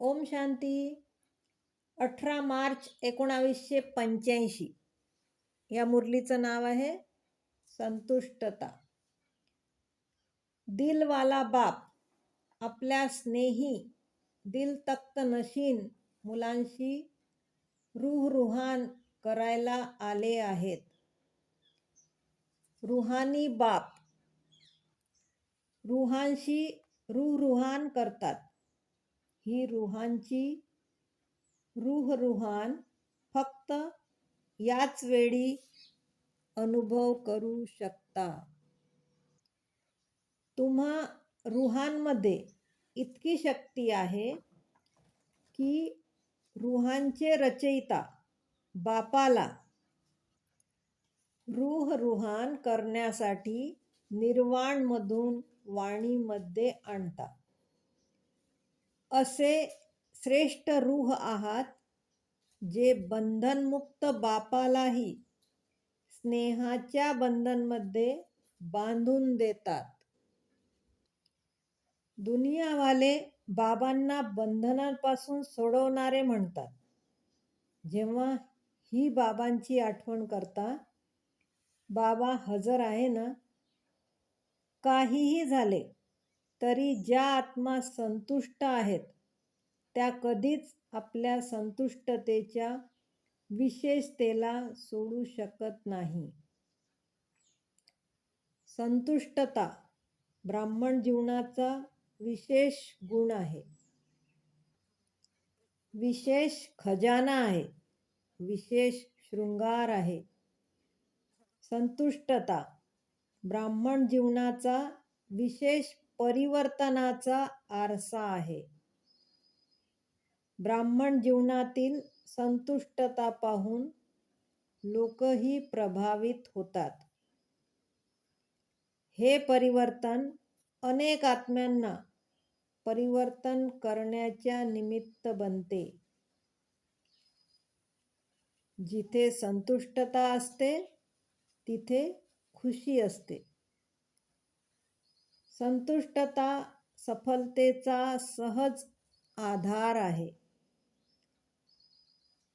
ओम शांती. अठरा मार्च एकोणावीसशे पंच्याऐंशी. या मुरलीचं नाव आहे संतुष्टता. दिलवाला बाप आपल्या स्नेही दिल तक्त नशीन मुलांशी रुहरुहान करायला आले आहेत. रुहानी बाप रुहांशी रुहरुहान करतात. ही रुहांची रुहरुहान फक्त याच वेळी अनुभव करू शकता. तुम्हा रुहांमध्ये इतकी शक्ती आहे की रुहांचे रचयिता बापाला रूह रुहान करण्यासाठी निर्वाणमधून वाणीमध्ये आणतात. असे श्रेष्ठ रूह आहात जे बंधनमुक्त बापालाही स्नेहाच्या बंधनमध्ये बांधून देतात. दुनियावाले बाबांना बंधनांपासून सोडवणारे म्हणतात. जेव्हा ही बाबांची आठवण करता बाबा हजर आहे ना? काहीही झाले तरी ज्या आत्मा संतुष्ट आहेत त्या कधीच आपल्या संतुष्टतेच्या विशेषतेला सोडू शकत नाही. संतुष्टता ब्राह्मण जीवनाचा विशेष गुण आहे. विशेष खजाना आहे. विशेष शृंगार आहे. संतुष्टता ब्राह्मण जीवनाचा विशेष परिवर्तनाचा आरसा आहे. ब्राह्मण जीवनातील संतुष्टता पाहून लोकही प्रभावित होतात. हे परिवर्तन अनेक आत्म्यांना परिवर्तन करण्याच्या निमित्त बनते. जिथे संतुष्टता असते तिथे खुशी असते. संतुष्टता सफलतेचा सहज आधार आहे.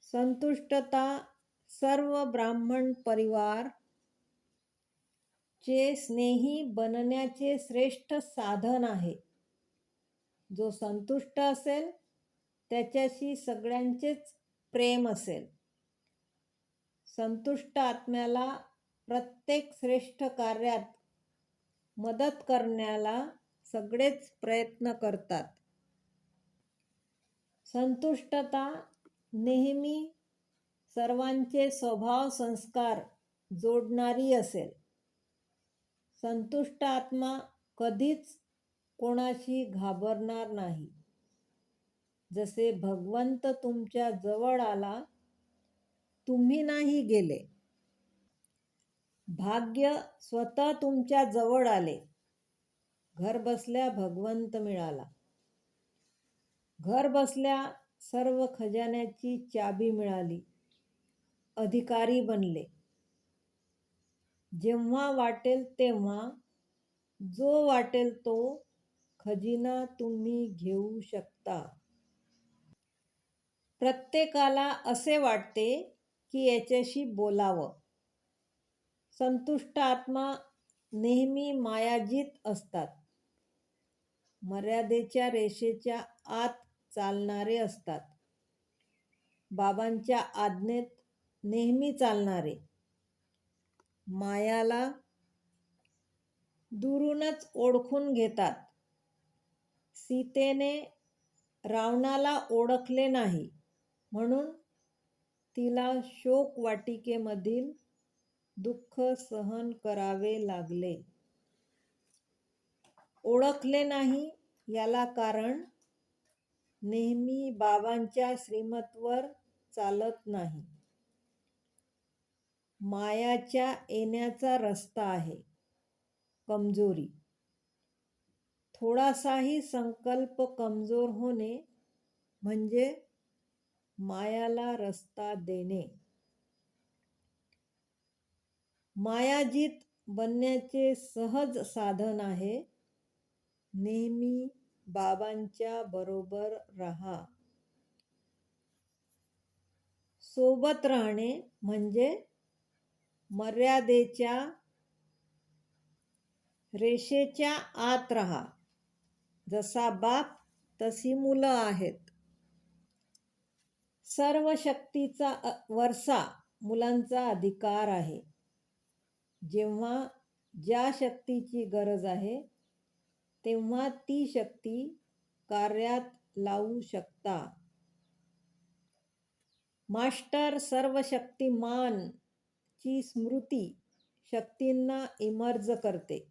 संतुष्टता सर्व ब्राह्मण परिवार चे स्नेही बनण्याचे श्रेष्ठ साधन आहे. जो संतुष्ट असेल त्याच्याशी सगळ्यांचेच प्रेम असेल. संतुष्ट आत्म्याला प्रत्येक श्रेष्ठ कार्यात मदत करण्याला सगळेच प्रयत्न करतात. संतुष्टता नेहमी सर्वांचे स्वभाव संस्कार जोडणारी असेल. संतुष्ट आत्मा कधीच कोणाशी घाबरणार नाही. जसे भगवंत तुमच्या जवळ आला तुम्ही नाही गेले. भाग्य स्वतः तुमच्या जवळ आले. घर बसल्या भगवंत मिळाला. घर बसल्या सर्व खजान्याची चाबी मिळाली. अधिकारी बनले. जेव्हा वाटेल तेव्हा जो वाटेल तो खजिना तुम्ही घेऊ शकता. प्रत्येकाला असे वाटते की याच्याशी बोलावं. संतुष्ट आत्मा नेहमी मायाजीत असतात. मर्यादेच्या रेषेच्या आत चालणारे असतात. बाबांच्या आज्ञेत नेहमी चालणारे. मायाला दुरूनच ओळखून घेतात. सीतेने रावणाला ओळखले नाही म्हणून तिला शोक वाटिकेमधील दुःख सहन करावे लागले. ओळखले नाही याला कारण नेहमी बाबांच्या श्रीमतवर चालत नाही. मायाच्या येण्याचा रस्ता आहे. कमजोरी. थोडासाही संकल्प कमजोर होणे म्हणजे मायाला रस्ता देणे. मायाजीत बनण्याचे सहज साधन आहे. नेहमी बाबांच्या बरोबर राहा. सोबत राहणे म्हणजे मर्यादेच्या रेषेच्या आत राहा. जसा बाप तशी मुलं आहेत. सर्व शक्तीचा वरसा मुलांचा अधिकार आहे. जेव्हा ज्या शक्तीची गरज आहे तेव्हा ती शक्ती कार्यात लावू शकता. मास्टर सर्वशक्तिमान ची स्मृती शक्तींना इमर्ज करते.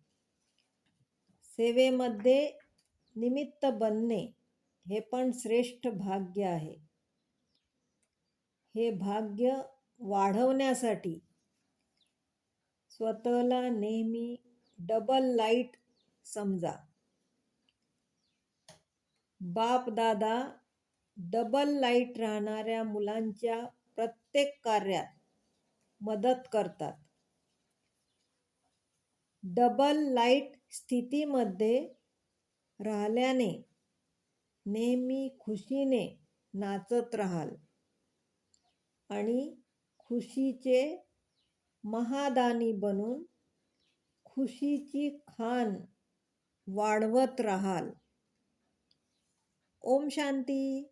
सेवेमध्ये निमित्त बनणे हे पण श्रेष्ठ भाग्य आहे. हे भाग्य वाढवण्यासाठी स्वतःला नेहमी डबल लाइट समजा. बाप दादा डबल लाइट राहणाऱ्या मुलांच्या प्रत्येक कार्यात मदत करतात. डबल लाइट स्थितीमध्ये राहिल्याने नेहमी खुशीने नाचत राहाल. आणि खुशीचे महादानी बनून खुशीची खान वाढवत राहाल. ओम शांती.